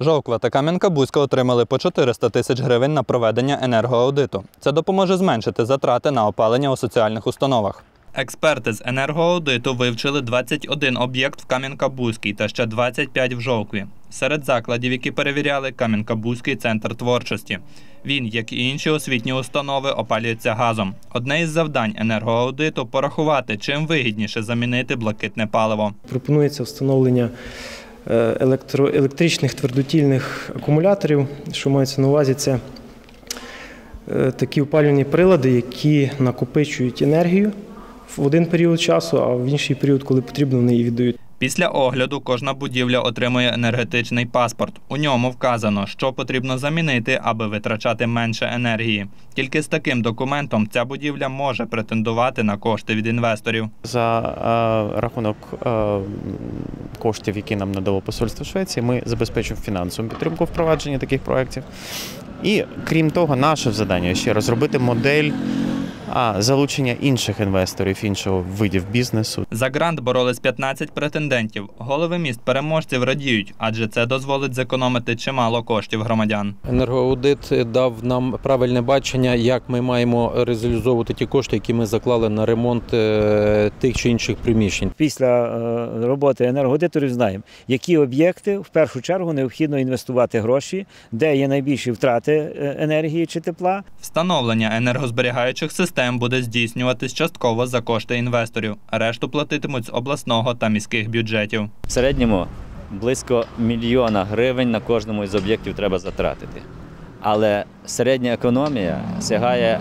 Жовква та Кам'янка-Бузька отримали по 400 тисяч гривень на проведення енергоаудиту. Це допоможе зменшити затрати на опалення у соціальних установах. Експерти з енергоаудиту вивчили 21 об'єкт в Кам'янка-Бузькій та ще 25 в Жовкві. Серед закладів, які перевіряли, Кам'янка-Бузький центр творчості. Він, як і інші освітні установи, опалюється газом. Одне із завдань енергоаудиту порахувати, чим вигідніше замінити блакитне паливо. Пропонується встановлення електро, електричних твердотільних акумуляторів, що мається на увазі, це е, такі опалювальні прилади, які накопичують енергію в один період часу, а в інший період, коли потрібно, вони її віддають. Після огляду кожна будівля отримує енергетичний паспорт. У ньому вказано, що потрібно замінити, аби витрачати менше енергії. Тільки з таким документом ця будівля може претендувати на кошти від інвесторів. За е, рахунок е, коштів, які нам надало посольство Швеції, ми забезпечимо фінансову підтримку впровадження таких проєктів. І крім того, наше завдання ще розробити модель а, залучення інших інвесторів, іншого видів бізнесу. За грант боролись 15 претендентів. Голови міст переможців радіють, адже це дозволить зекономити чимало коштів громадян. Енергоаудит дав нам правильне бачення, як ми маємо реалізовувати ті кошти, які ми заклали на ремонт е, тих чи інших приміщень. Після е, роботи енергоаудиторів знаємо, які об'єкти в першу чергу необхідно інвестувати гроші, де є найбільші втрати е, енергії чи тепла, Встановлення енергозберігаючих систем буде здійснюватись частково за кошти інвесторів. Решту платитимуть з обласного та міських бюджетів. В середньому близько мільйона гривень на кожному із об'єктів треба затратити. Але середня економія сягає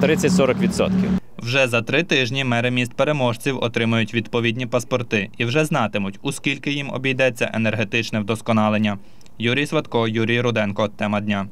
30-40%. Вже за три тижні мери міст переможців отримають відповідні паспорти і вже знатимуть, у скільки їм обійдеться енергетичне вдосконалення. Юрій Сватко, Юрій Руденко. Тема дня.